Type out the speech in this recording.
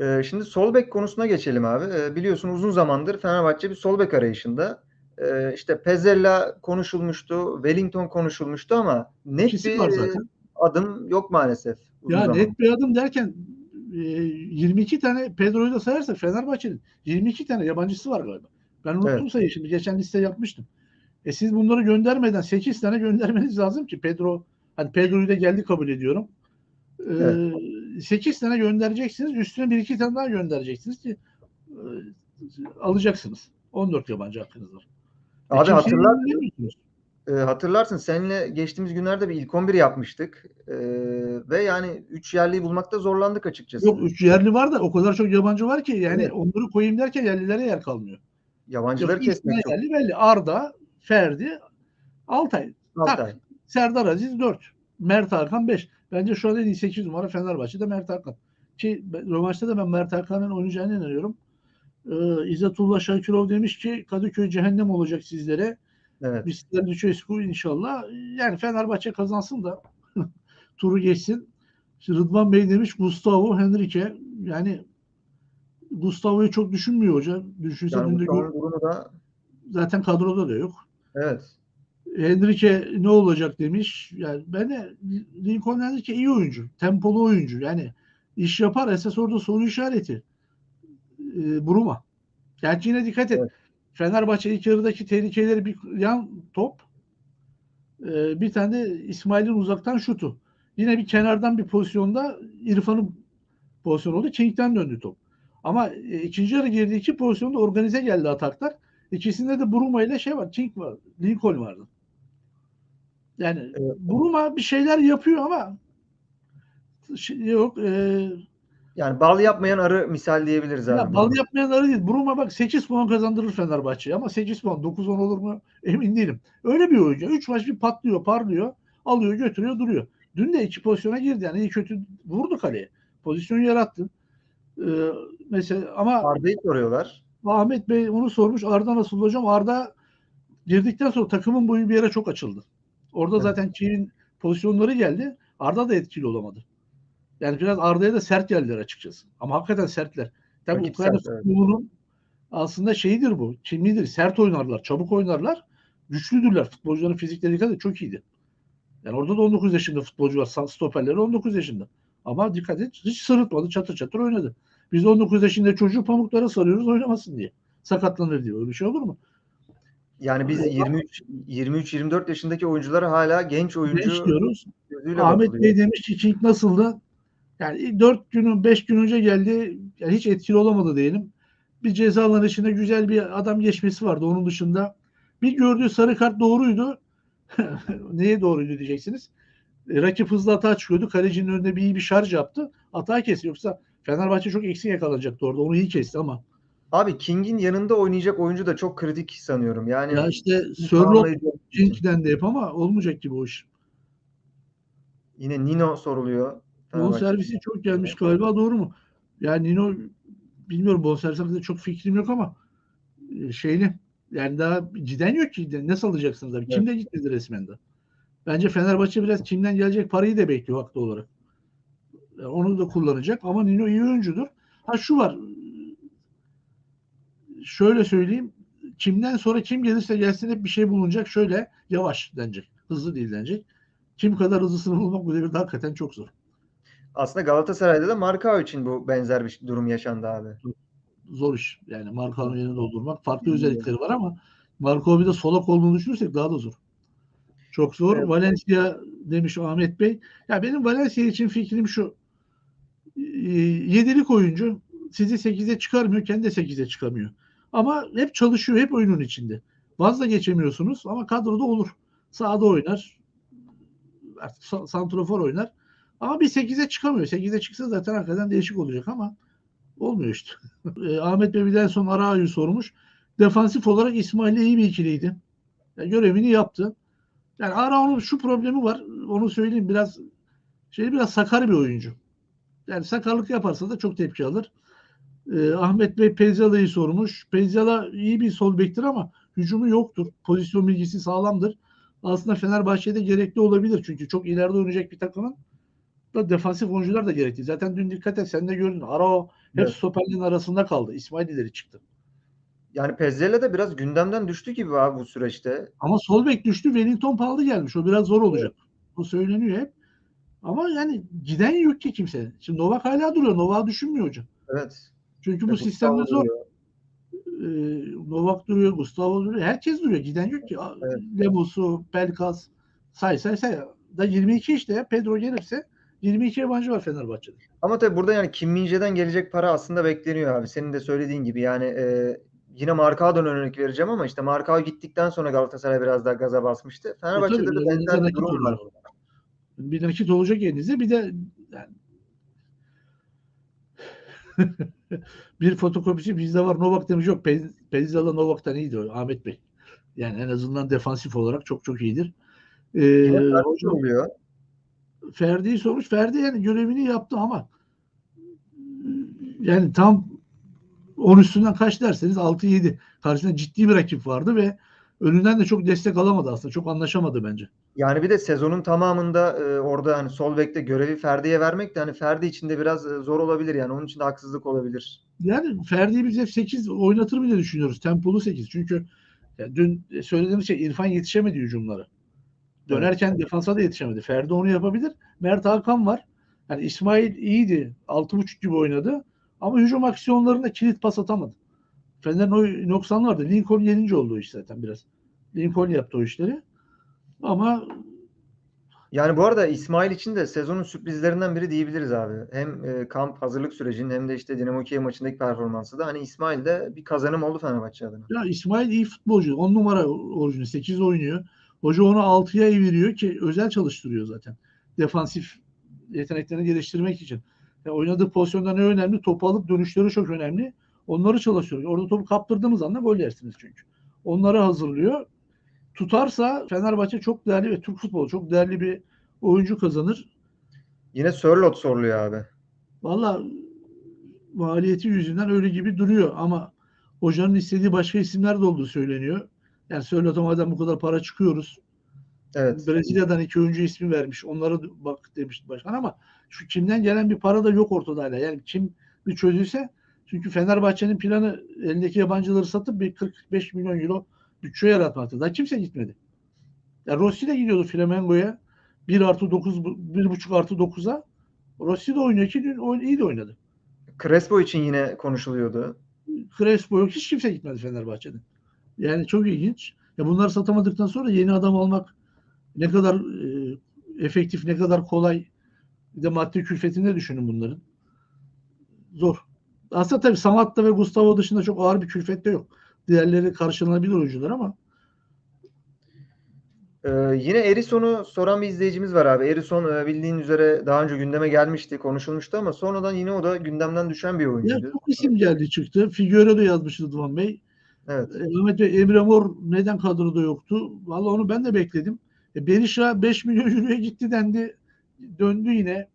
Ee, şimdi sol bek konusuna geçelim abi. Ee, biliyorsun uzun zamandır Fenerbahçe bir sol bek arayışında. Ee, işte konuşulmuştu, Wellington konuşulmuştu ama net İkisi bir var zaten. adım yok maalesef. uzun Ya zaman. net bir adım derken e, 22 tane Pedro'yu da sayarsak Fenerbahçe'nin 22 tane yabancısı var galiba. Ben unuttum Evet. sayıyı şimdi. Geçen liste yapmıştım. E siz bunları göndermeden 8 tane göndermeniz lazım ki Pedro hani Pedro'yu da geldi kabul ediyorum. E, Evet. 8 tane göndereceksiniz. Üstüne bir iki tane daha göndereceksiniz ki e, alacaksınız. 14 yabancı hakkınız var. E, Abi hatırlar, göndermiyorsunuz. e, hatırlarsın seninle geçtiğimiz günlerde bir ilk 11 yapmıştık. Ee, ve yani 3 yerliyi bulmakta zorlandık açıkçası. Yok 3 yerli var da o kadar çok yabancı var ki yani Evet. onları koyayım derken yerlilere yer kalmıyor. Yabancıları Yok, kesmek çok yerli belli. Arda, Ferdi, Altay. Altay. Serdar Aziz 4. Mert Hakan 5. Bence şu an en iyi 8 numara Fenerbahçe'de Mert Hakan. Ki rövanşta da ben Mert Hakan'ın oynayacağına inanıyorum. Ee, İzzetullah Şakirov demiş ki Kadıköy cehennem olacak sizlere. Evet. Bizler Lucescu inşallah. Yani Fenerbahçe kazansın da turu geçsin. İşte Rıdvan Bey demiş Gustavo Henrique. Yani Gustavo'yu çok düşünmüyor hoca. Düşünse Yani dün de gör- da zaten kadroda da yok. evet. Henrique ne olacak demiş. Yani ben de Lincoln Henrique iyi oyuncu. Tempolu oyuncu. Yani iş yapar. Esas orada soru işareti. Ee, Buruma. Gerçi yine dikkat et. Evet. Fenerbahçe ilk yarıdaki tehlikeleri bir yan top. Ee, bir tane de İsmail'in uzaktan şutu. Yine bir kenardan bir pozisyonda İrfan'ın pozisyonu oldu. King'den döndü top. Ama e, ikinci yarı girdiği iki pozisyonda organize geldi ataklar. İkisinde de Buruma ile şey var. King var. Lincoln vardı. Yani Evet. Buruma bir şeyler yapıyor ama şey yok. E, Yani bal yapmayan arı misal diyebiliriz abi. ya bal yapmayanları değil. Buruma bak 8 puan kazandırır Fenerbahçe'ye ama 8 puan 9-10 olur mu emin değilim. Öyle bir oyuncu. 3 maç bir patlıyor, parlıyor, alıyor, götürüyor, duruyor. Dün de iki pozisyona girdi. Yani iyi kötü vurdu kaleye. Pozisyon yarattı. Ee, mesela ama Arda'yı soruyorlar. Ahmet Bey onu sormuş. Arda nasıl hocam? Arda girdikten sonra takımın boyu bir yere çok açıldı. Orada Evet. zaten Kiev'in pozisyonları geldi. Arda da etkili olamadı. Yani biraz Arda'ya da sert geldiler açıkçası. Ama hakikaten sertler. Tabii Rakip Ukrayna sert, evet. futbolunun aslında şeyidir bu. Kimlidir. Sert oynarlar. Çabuk oynarlar. Güçlüdürler. Futbolcuların fizikleri et çok iyiydi. Yani orada da 19 yaşında futbolcu var. Stoperleri 19 yaşında. Ama dikkat et hiç sırıtmadı. Çatır çatır oynadı. Biz 19 yaşında çocuğu pamuklara sarıyoruz oynamasın diye. Sakatlanır diye. Öyle bir şey olur mu? Yani biz 23 23 24 yaşındaki oyuncuları hala genç oyuncu Genç diyoruz. Ahmet bakılıyor. Bey demiş ki King nasıldı? Yani 4 günü 5 gün önce geldi. Yani hiç etkili olamadı diyelim. Bir cezaların içinde güzel bir adam geçmesi vardı. Onun dışında bir gördüğü sarı kart doğruydu. Neye doğruydu diyeceksiniz. E, rakip hızlı atağa çıkıyordu. Kalecinin önünde bir iyi bir şarj yaptı. Atağa kesti. Yoksa Fenerbahçe çok eksik yakalanacaktı orada. Onu iyi kesti ama. Abi King'in yanında oynayacak oyuncu da çok kritik sanıyorum. Yani Ya işte için. King'den de yap ama olmayacak gibi o iş. Yine Nino soruluyor. Fenerbahçe. Bonservisi çok gelmiş galiba doğru mu? Yani Nino bilmiyorum bonservis hakkında çok fikrim yok ama e, şeyli yani daha giden yok ki ne alacaksınız abi? Evet. Kimde gitmedi resmen de. Bence Fenerbahçe biraz kimden gelecek parayı da bekliyor haklı olarak. Yani onu da kullanacak ama Nino iyi oyuncudur. Ha şu var. Şöyle söyleyeyim. Kimden sonra kim gelirse gelsin hep bir şey bulunacak. Şöyle yavaş denecek. Hızlı değil denecek. Kim kadar hızlısını bulmak bu devirde hakikaten çok zor. Aslında Galatasaray'da da Marka için bu benzer bir durum yaşandı abi. zor iş. Yani Marko'nun yerini doldurmak. Farklı özellikleri var ama Marko bir de solak olduğunu düşünürsek daha da zor. Çok zor. Evet. Valencia demiş Ahmet Bey. Ya benim Valencia için fikrim şu. Ee, Yedilik oyuncu sizi 8'e çıkarmıyor. Kendi de 8'e çıkamıyor. Ama hep çalışıyor. Hep oyunun içinde. Vazda geçemiyorsunuz ama kadroda olur. Sağda oynar. Artık sa- santrofor oynar. Ama bir 8'e çıkamıyor. 8'e çıksa zaten hakikaten değişik olacak ama olmuyor işte. E, Ahmet Bey bir de en son Arao'yu sormuş. Defansif olarak İsmail'le iyi bir ikiliydi. Yani görevini yaptı. Yani Arao'nun şu problemi var. Onu söyleyeyim biraz şey biraz sakar bir oyuncu. Yani sakarlık yaparsa da çok tepki alır. E, Ahmet Bey Pezzala'yı sormuş. Pezzala iyi bir sol bektir ama hücumu yoktur. Pozisyon bilgisi sağlamdır. Aslında Fenerbahçe'de gerekli olabilir. Çünkü çok ileride oynayacak bir takımın da defansif oyuncular da gerekli. Zaten dün dikkat et sen de gördün. Arao Hep Evet. stoperlerin arasında kaldı. İsmail ileri çıktı. Yani Pezzella da biraz gündemden düştü gibi abi bu süreçte. Ama sol bek düştü. Wellington pahalı gelmiş. O biraz zor olacak. O söyleniyor hep. Ama yani giden yok ki kimse. Şimdi Novak hala duruyor. Novak düşünmüyor hocam. Evet. Çünkü bu Gustavo sistemde zor. duruyor. Ee, Novak duruyor, Gustavo duruyor. Herkes duruyor. Giden yok ki. Evet. Lemos'u, Pelkas say say say. Da 22 işte ya. Pedro gelirse 22 yabancı var Fenerbahçe'de. Ama tabii burada yani Kim Min-jae'den gelecek para aslında bekleniyor abi. Senin de söylediğin gibi yani e, yine Markao'dan örnek vereceğim ama işte Markao gittikten sonra Galatasaray biraz daha gaza basmıştı. Fenerbahçe'de tabii, de benzer bir durum var. Bir nakit olacak elinizde. Bir de yani bir fotokopisi bizde var. Novak demiş yok. Pe- Pezzala Novak'tan iyidir Ahmet Bey. Yani en azından defansif olarak çok çok iyidir. Ee, Ferdi hocam oluyor. Ferdi'yi sormuş. Ferdi yani görevini yaptı ama yani tam 10 üstünden kaç derseniz 6-7. Karşısında ciddi bir rakip vardı ve önünden de çok destek alamadı aslında. Çok anlaşamadı bence. Yani bir de sezonun tamamında e, orada hani sol bekte görevi Ferdi'ye vermek de hani Ferdi için de biraz e, zor olabilir yani onun için de haksızlık olabilir. Yani Ferdi'yi biz hep 8 oynatır mı diye düşünüyoruz. Tempolu 8. Çünkü ya dün söylediğimiz şey İrfan yetişemedi hücumlara. Dönerken defansa da yetişemedi. Ferdi onu yapabilir. Mert Hakan var. Yani İsmail iyiydi. 6.5 gibi oynadı. Ama hücum aksiyonlarında kilit pas atamadı. Fener'in o noksan vardı. Lincoln yenince oldu iş zaten biraz. Lincoln yaptı o işleri. Ama Yani bu arada İsmail için de sezonun sürprizlerinden biri diyebiliriz abi. Hem e, kamp hazırlık sürecinin hem de işte Dinamo Kiev maçındaki performansı da hani İsmail de bir kazanım oldu Fenerbahçe adına. Ya İsmail iyi futbolcu. 10 numara orijinal. 8 oynuyor. Hoca onu 6'ya eviriyor ki özel çalıştırıyor zaten. Defansif yeteneklerini geliştirmek için. Ya oynadığı pozisyonda ne önemli? Topu alıp dönüşleri çok önemli. Onları çalışıyor. Orada topu kaptırdığımız anda gol yersiniz çünkü. Onları hazırlıyor. Tutarsa Fenerbahçe çok değerli ve Türk futbolu çok değerli bir oyuncu kazanır. Yine Sörloth soruluyor abi. Valla maliyeti yüzünden öyle gibi duruyor ama hocanın istediği başka isimler de olduğu söyleniyor. Yani söyle madem bu kadar para çıkıyoruz. Evet. Brezilya'dan iki oyuncu ismi vermiş. Onlara bak demişti başkan ama şu kimden gelen bir para da yok ortada hala. Yani kim bir çözülse çünkü Fenerbahçe'nin planı elindeki yabancıları satıp bir 45 milyon euro bütçe yaratmaktı. Daha kimse gitmedi. Ya Rossi de gidiyordu Flamengo'ya. 1 artı 9, 1,5 artı 9'a. Rossi de oynuyor ki dün oyn- iyi de oynadı. Crespo için yine konuşuluyordu. Crespo yok. Hiç kimse gitmedi Fenerbahçe'den. Yani çok ilginç. Ya bunları satamadıktan sonra yeni adam almak ne kadar e, efektif, ne kadar kolay bir de maddi külfetini de düşünün bunların. Zor. Aslında tabii Samat'ta ve Gustavo dışında çok ağır bir külfet de yok. Diğerleri karşılanabilir oyuncular ama Ee, yine Erisson'u soran bir izleyicimiz var abi. Erisson e, bildiğin üzere daha önce gündeme gelmişti, konuşulmuştu ama sonradan yine o da gündemden düşen bir ya oyuncuydu. çok isim geldi çıktı. Figueroa yazmıştı Rıdvan Bey. Evet. Ahmet Bey, Emre Mor neden kadroda yoktu? Vallahi onu ben de bekledim. E, Berisha 5 milyon euroya gitti dendi. Döndü yine.